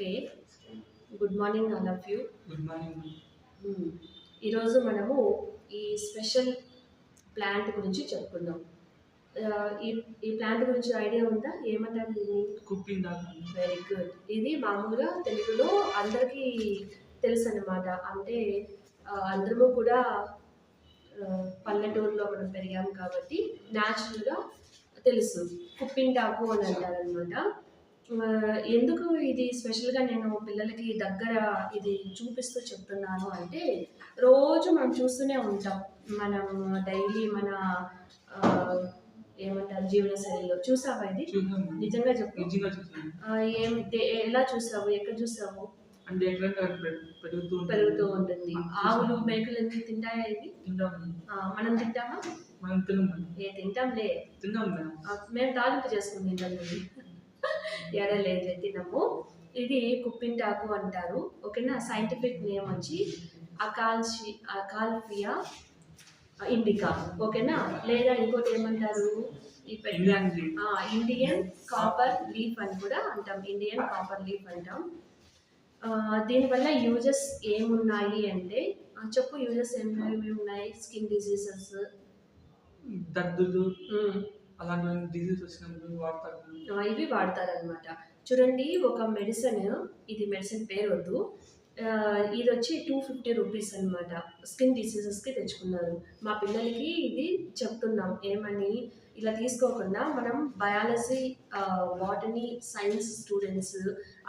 Okay. Good morning all of you. Good morning. ఈరోజు మనము ఈ స్పెషల్ ప్లాంట్ గురించి చెప్పుకుందాం. ఈ ఈ ప్లాంట్ గురించి ఐడియా ఉందా? ఏమంటారు దీన్ని? Very good. ఇది మామూలుగా తెలుగులో అందరికీ తెలుసు అనమాట అంటే అందరము కూడా పల్లెటూరులో మనం పెరిగాం కాబట్టి న్యాచురల్గా తెలుసు. కుప్పింటాకు అని అంటారనమాట ఎందుకు ఇది స్పెషల్గా నేను పిల్లలకి దగ్గర ఇది చూపిస్తూ చెప్తున్నాను అంటే రోజు మనం చూస్తూనే ఉంటాం. మనం డైలీ మన ఏమంటారు జీవన శైలిలో. చూసావా ఇది? నిజంగా చెప్పు. ఏం ఎలా చూసావు? ఎక్కడ చూసావు? పెరుగుతూ ఉంటుంది. పెరుగుతూ ఉంటుంది. మనం ఆవులు. మేకలు ఎందుకు తింటాయా తింటాం. ఆ, మనం తింటామా? మనం ఏ తింటాంలే. ఆ, మేము తాలింపు చేసుకుని తింటాం. ఇది ఎడలేదు తినము. ఇది కుప్పింటాకు అంటారు. ఓకేనా? సైంటిఫిక్ నేమ్ వచ్చి అకాల్షి అకాల్ఫియా ఇండికా. ఓకేనా? లేదా ఇంకోటి ఏమంటారు? ఇండియన్ కాపర్ లీఫ్ అని కూడా అంటాం. ఇండియన్ కాపర్ లీఫ్ అంటాం. దీనివల్ల యూజెస్ ఏమున్నాయి అంటే చెప్పు యూజెస్ ఏమేమి ఉన్నాయి స్కిన్ డిసీజెస్ దద్దులు. దాంట్లో డిజీజ్ వచ్చినందుకు వాడతారు ఇవి వాడతారనమాట చూడండి ఒక మెడిసిన్ ఇది మెడిసిన్ పేరు వద్దు ఇది వచ్చి టూ ఫిఫ్టీ రూపీస్ అనమాట స్కిన్ డిసీజెస్కి తెచ్చుకున్నారు. మా పిల్లలకి ఇది చెప్తున్నాం. ఏమని? ఇలా తీసుకోకుండా మనం బయాలజీ బాటనీ సైన్స్ స్టూడెంట్స్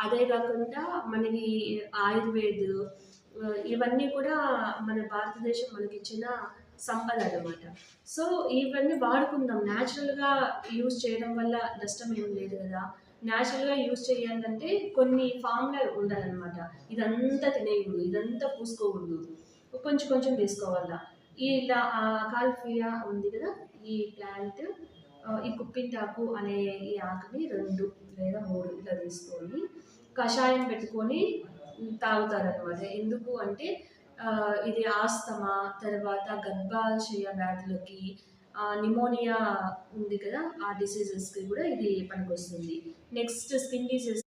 అదే కాకుండా మనకి ఆయుర్వేద్ ఇవన్నీ కూడా మన భారతదేశం మనకిచ్చిన సంపద అనమాట సో ఇవన్నీ వాడుకుందాం. న్యాచురల్గా యూజ్ చేయడం వల్ల నష్టం ఏం లేదు కదా. న్యాచురల్గా యూజ్ చేయాలంటే కొన్ని ఫార్ములా ఉండాలన్నమాట. ఇదంతా తినేయకూడదు ఇదంతా పూసుకోకూడదు. కొంచెం కొంచెం తీసుకోవాలా ఈ ఇలా కాల్ఫియా ఉంది కదా ఈ ప్లాంట్ ఈ కుప్పింటాకు అనే ఈ ఆకుని రెండు లేదా మూడు ఇలా తీసుకొని కషాయం పెట్టుకొని తాగుతారనమాట ఎందుకు అంటే ఇది ఆస్తమా తర్వాత గర్భాశయ వ్యాధులకి నిమోనియా ఉంది కదా ఆ డిసీజెస్కి కూడా ఇది పనికొస్తుంది. Next skin disease